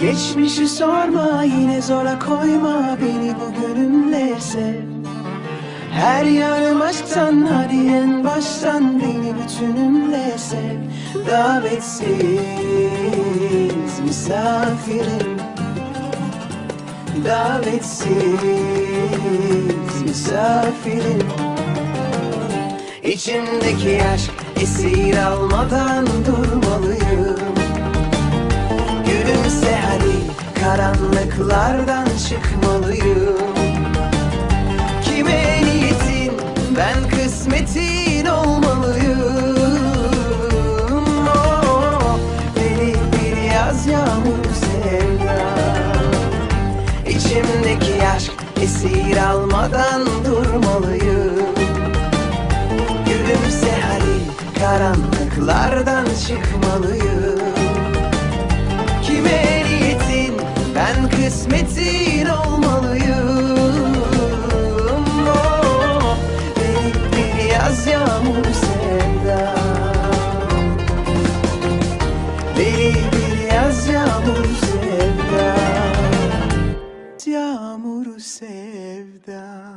Geçmişi sorma yine zora koyma beni bugününle sev Her yanım aşktan hadi en baştan beni bütününle sev Davetsiz misafirim. Davetsiz misafirim. İçimdeki aşk esir almadan durmalıyım karanlıklardan çıkmalıyım. Kime niyetin ben kısmetin olmalıyım. Oh, Deli bir yaz yağmur sevda. İçimdeki aşk esir almadan durmalıyım. Gülümse hadi karanlıklardan çıkmalıyım kısmetin olmalıyım. Oh, bir yaz yağmur sevda. Deli bir yaz yağmur sevda. Yağmur sevda.